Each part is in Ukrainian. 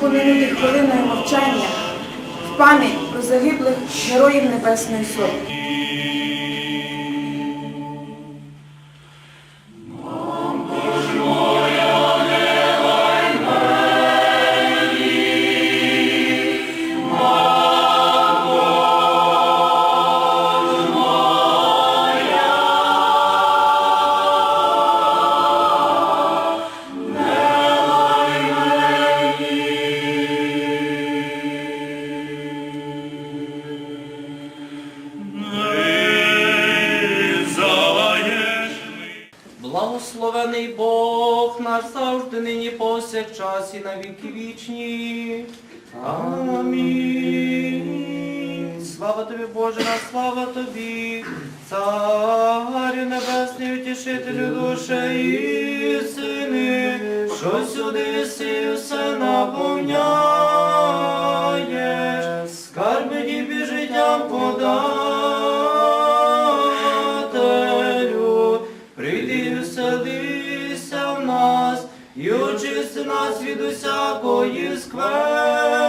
Помінути хвилиною мовчання в пам'ять про загиблих героїв Небесної Сотні. Слава тобі, Боже, наш, слава тобі, Царю небесний, утішителю душе і сини, що сюди си все наповняєш, скарби дібі життям подателю, прийди і вселися в нас, і очисти нас від усякої скверни,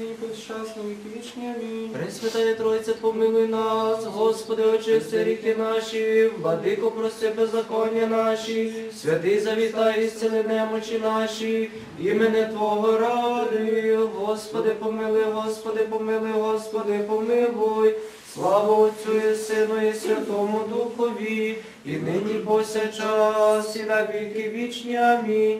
і нині повсякчас на віки вічні. Амінь. Пресвятая Тройця, помилуй нас, Господи, очисти ріки наші, владико, прости беззаконня наші, святий завітай, зціли немочі наші, імени Твого ради, Господи, помилуй, Господи, помилуй, Господи, помилуй. Слава Отцю і Сину і Святому Духові, і нині повсякчас, і на віки вічні. Амінь.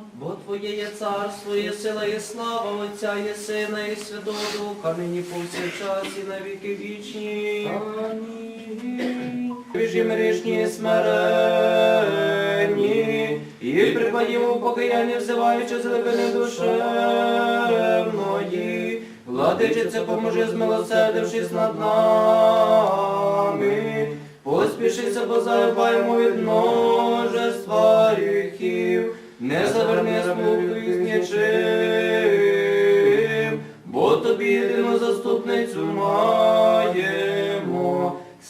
Бо Твоє є царство, є сила, і слава Отця, і Сина, і Святого Духа, нині повсякчас і на віки вічні. Амінь. Біжі грішні і смиренні, і припадімо покаяння, взиваючи з глибини душевної. Владичице, поможи, змилосердившись над нами. Поспішися, бо заїбаємо від множества гріхів. Не заверни смутку нічим, бо тобі єдину заступницю маємо.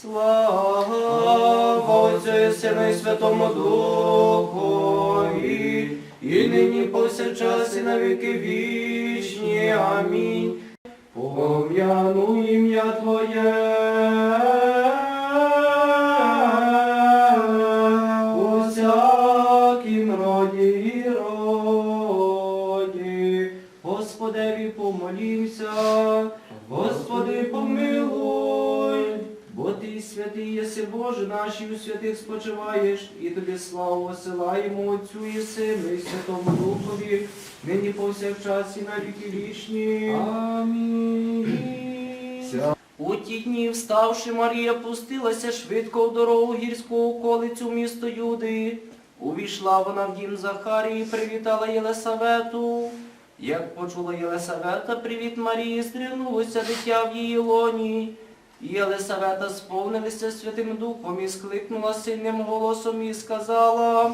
Слава Отцю і Сину і Святому Духові, і нині повсякчас і на віки вічні. Амінь. Пом'яну ім'я Господеві помолімся, Господи помилуй, бо Ти святий єси Боже наш, і у святих спочиваєш, і тобі славу осилаємо Отцю і Сину, і Святому Духові, нині повсякчас і на віки вічні. Амінь. У ті дні, вставши, Марія пустилася швидко в дорогу гірську околицю місто Юди. Увійшла вона в дім Захарії, привітала Єлисавету. Як почула Єлисавета привіт Марії, здригнулося дитя в її лоні. Єлисавета сповнилася Святим Духом і скликнула сильним голосом і сказала,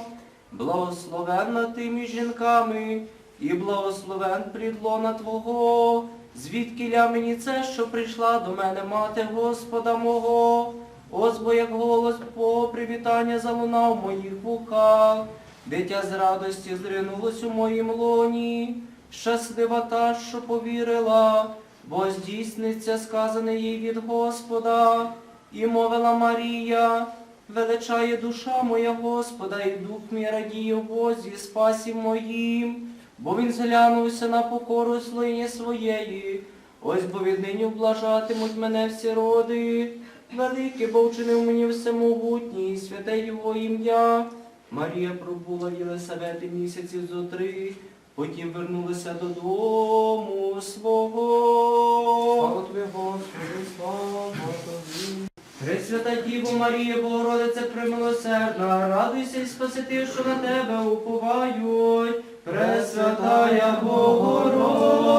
благословенна ти між жінками, і благословен плідлона Твого. Звідкиля мені це, що прийшла до мене мати Господа мого? Ось бо як голос Бога привітання залунав в моїх вухах. Дитя з радості зринулось у моїм лоні. Щаслива та, що повірила, бо здійсниться сказане їй від Господа. І мовила Марія, величає душа моя Господа, і дух мій радіє в Бозі, спасі моїм, бо він зглянувся на покору слині своєї. Ось бо віднині облажатимуть мене всі роди. Великий, бо вчинив мені всемогутній, святе його ім'я. Марія пробула Єлисавети місяців зо три, потім вернулася додому свого. Слава тобі, Господи, слава тобі. Пресвята Діво Марія, Богородице премилосердна, радуйся і спасити, що на тебе уповають. Пресвятая Богородице,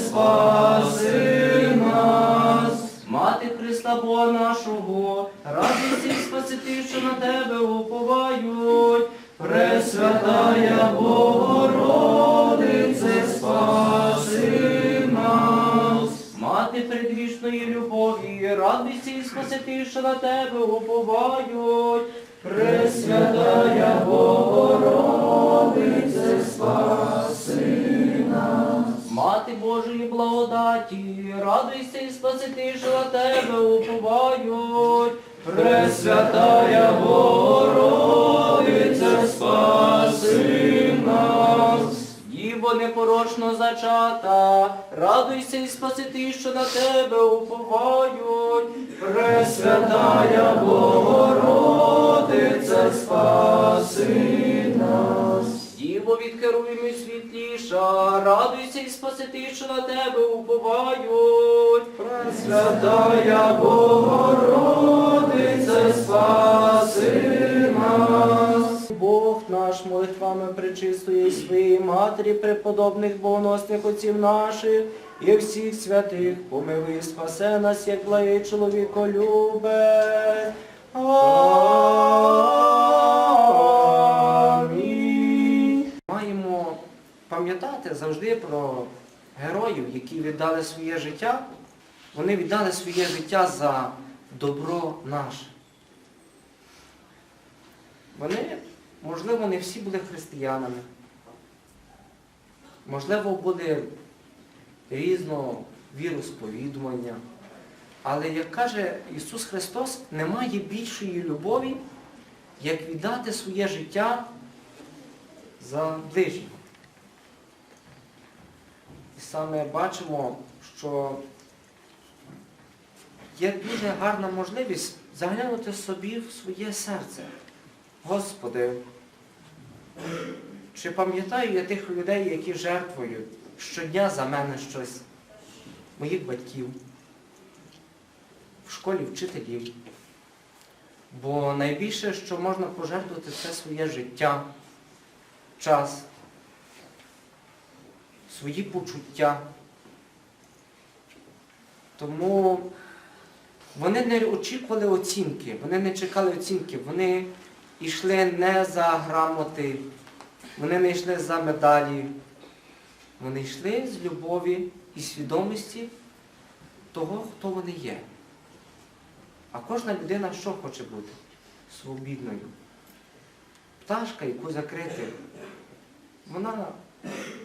спаси нас. Мати Христа Бога нашого, радуйся і спасити, що на тебе уповають. Пресвятая що на тебе уповають. Пресвятая Богородице, спаси нас. Мати Божої благодаті, радуйся і спасити, що на тебе уповають. Пресвятая Богородице, спаси. Непорочно зачата, радуйся і спасити, що на тебе уповають. Пресвятая Богородице, спаси нас. Діво від Херувимів світліша, радуйся і спасити, що на тебе уповають. Пресвятая Богородице, спаси нас. Бог наш молитвами причистої своєї матері, преподобних богоносних отців наших і всіх святих, помилуй, спасе нас, як благий чоловіколюбе. Амінь. Маємо пам'ятати завжди про героїв, які віддали своє життя. Вони віддали своє життя за добро наше. Вони, можливо, не всі були християнами. Можливо, були різного віросповідування. Але, як каже Ісус Христос, немає більшої любові, як віддати своє життя за ближнього. І саме бачимо, що є дуже гарна можливість заглянути собі в своє серце. Господи, чи пам'ятаю я тих людей, які жертвують щодня за мене щось, моїх батьків, в школі вчителів. Бо найбільше, що можна пожертвувати, це своє життя, час, свої почуття. Тому вони не очікували оцінки, вони не чекали оцінки, вони йшли не за грамоти, вони не йшли за медалі, вони йшли з любові і свідомості того, хто вони є. А кожна людина що хоче бути? Свобідною. Пташка, яку закрити, вона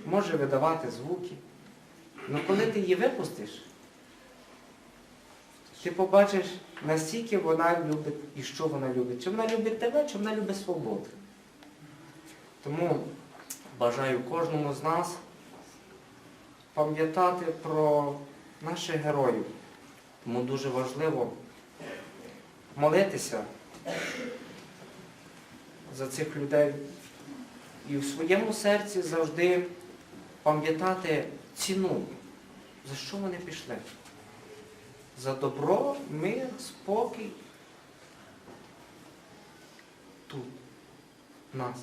може видавати звуки. Але коли ти її випустиш, ти побачиш, наскільки вона любить і що вона любить. Чи вона любить тебе, чи вона любить свободу. Тому бажаю кожному з нас пам'ятати про наших героїв. Тому дуже важливо молитися за цих людей і в своєму серці завжди пам'ятати ціну, за що вони пішли. За добро, мир, спокій. Тут, нас.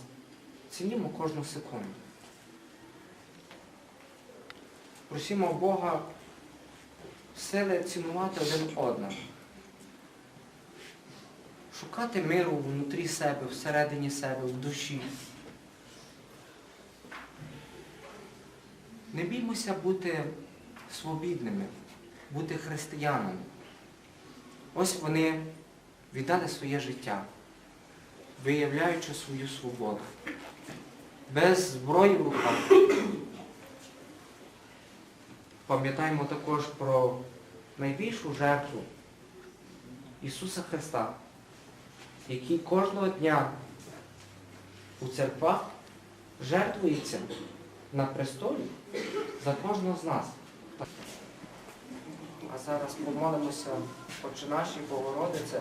Цінімо кожну секунду. Просімо Бога сили цінувати один одного. Шукати миру внутрі себе, всередині себе, в душі. Не біймося бути свобідними, бути християнами. Ось вони віддали своє життя, виявляючи свою свободу. Без зброї в руках. Пам'ятаємо також про найбільшу жертву Ісуса Христа, який кожного дня у церквах жертвується на престолі за кожного з нас. А зараз помолимося, Отче нашій Богородице,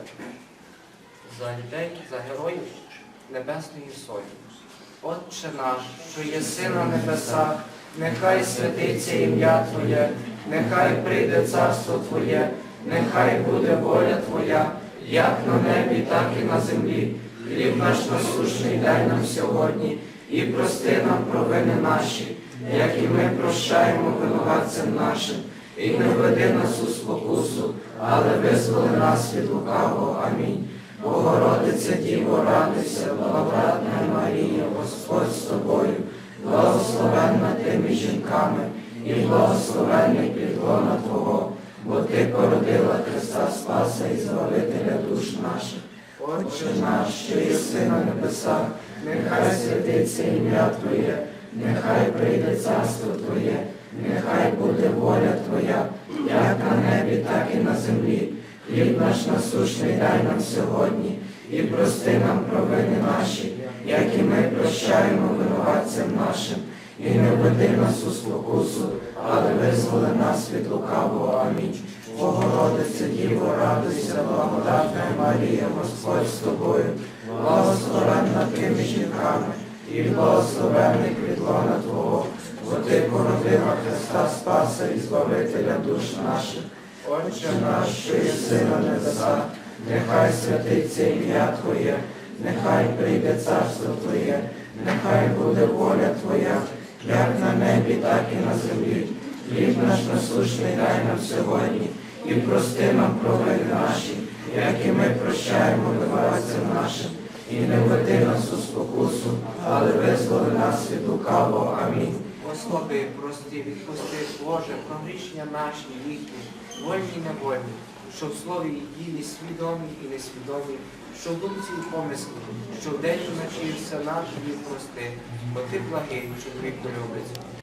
за людей, за героїв, небесної солі. Отче наш, що єси на небесах, нехай святиться ім'я Твоє, нехай прийде царство Твоє, нехай буде воля Твоя, як на небі, так і на землі. Хліб наш насущний дай нам сьогодні, і прости нам провини наші, як і ми прощаємо винуватцям нашим, і не введи нас у спокусу, але визволи нас від лукавого. Амінь. Богородице Діво, радуйся, благодатна Марія, Господь з тобою, благословенна тими жінками, і благословенний підлона Твого, бо Ти породила Христа Спаса і Збавителя душ наших. Отче наш, що єси на небесах, нехай святиться ім'я Твоє, нехай прийде царство Твоє, нехай буде воля Твоя, як на небі, так і на землі. Хліб наш насущний дай нам сьогодні, і прости нам провини наші, як і ми прощаємо винуватцям нашим, і не введи нас у спокусу, але визволи нас від лукавого. Амінь. Богородице Діво, радуйся, благодатна Марія, Господь з тобою, благословенна тими жінками, і благословенний підлона Твого, бо Ти породила Христа Спаса і Збавителя душ наших. Отче наш, що єси на небесах, нехай святиться ім'я Твоє, нехай прийде царство Твоє, нехай буде воля Твоя, як на небі, так і на землі. Хліб наш насущний дай нам сьогодні, і прости нам провини наші, як і ми прощаємо винуватцям нашим, і не введи нас у спокусу, але визволи нас від лукавого. Амінь. Господи, прости, відпусти, Боже, про грішення наші, їхні, вольні і невольні, що в слові і ділі свідомі і несвідомі, що в думці і помислі, що в і вночі все наші прости, бо ти благий, чоловік любить.